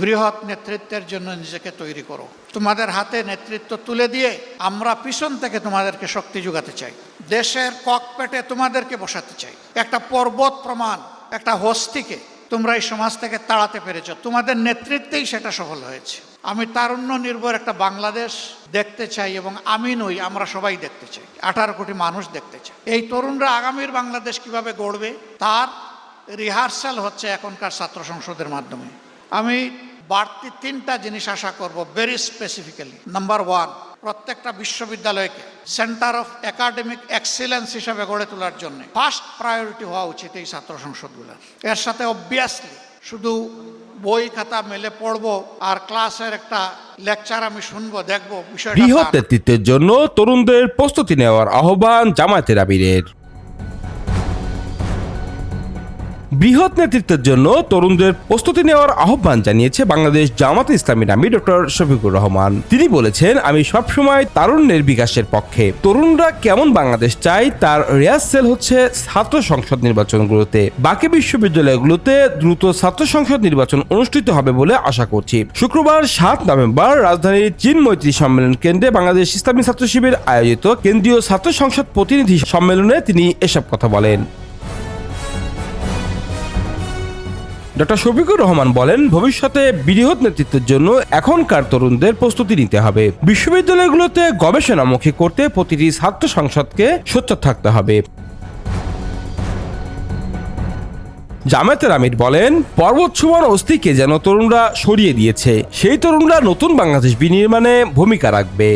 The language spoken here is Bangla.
বৃহৎ নেতৃত্বের জন্য নিজেকে তৈরি করো। তোমাদের হাতে নেতৃত্ব তুলে দিয়ে আমরা পিছন থেকে তোমাদেরকে শক্তি যোগাতে চাই। দেশের ককপেটে তোমাদেরকে বসাতে চাই। একটা পর্বত প্রমাণ, একটা হস্তিকে তোমরা এই সমাজ থেকে তাড়াতে পেরেছ। তোমাদের নেতৃত্বেই সেটা সফল হয়েছে। আমি তারুণ্য নির্ভর একটা বাংলাদেশ দেখতে চাই এবং আমি নই, আমরা সবাই দেখতে চাই। আঠারো কোটি মানুষ দেখতে চাই। এই তরুণরা আগামীর বাংলাদেশ কীভাবে গড়বে, তার রিহার্সাল হচ্ছে এখনকার ছাত্র সংসদের মাধ্যমে। আমি বাড়তি তিনটা জিনিস আশা করব ভেরি স্পেসিফিক্যালি নাম্বার ওয়ান প্রত্যেকটা বিশ্ববিদ্যালয়কে সেন্টার অফ একাডেমিক এক্সিলেন্স হিসাবে গড়ে তোলার জন্য ফার্স্ট প্রায়োরিটি হওয়া উচিত এই ছাত্র সংসদগুলোর। এর সাথে অবভিয়াসলি শুধু বই খাতা মেলে পড়ব আর ক্লাসের একটা লেকচার আমি শুনব দেখব বিষয়টা বৃহৎ নেতৃত্বের জন্য তরুণদের প্রস্তুতি নেওয়ার আহ্বান জামায়াতের আমিরের। বৃহৎ নেতৃত্বের জন্য তরুণদের প্রস্তুতি নেওয়ার আহ্বান জানিয়েছে বাংলাদেশ জামাত ইসলামী নামী ডক্টর শফিকুর রহমান। তিনি বলেছেন, আমি সবসময় তারুণ্যের বিকাশের পক্ষে। তরুণরা কেমন বাংলাদেশ চাই তার রিহার্সেল হচ্ছে ছাত্র সংসদ নির্বাচনগুলোতে। বাকি বিশ্ববিদ্যালয়গুলোতে দ্রুত ছাত্র সংসদ নির্বাচন অনুষ্ঠিত হবে বলে আশা করছি। শুক্রবার সাত নভেম্বর রাজধানীর চীন মৈত্রী সম্মেলন কেন্দ্রে বাংলাদেশ ইসলামী ছাত্র শিবির আয়োজিত কেন্দ্রীয় ছাত্র সংসদ প্রতিনিধি সম্মেলনে তিনি এসব কথা বলেন। ডক্টর শফিকুর রহমান বলেন, ভবিষ্যতে বৃহৎ নেতৃত্বের জন্য এখনকার তরুণদের প্রস্তুতি নিতে হবে। বিশ্ববিদ্যালয়গুলোতে গবেষণামুখী করতে প্রতিটি ছাত্র সংসদকে সোচ্চার থাকতে হবে। জামায়াতের আমির বলেন পর্বত সমান অস্থিকে যেন তরুণরা সরিয়ে দিয়েছে, সেই তরুণরা নতুন বাংলাদেশ বিনির্মাণে ভূমিকা রাখবে।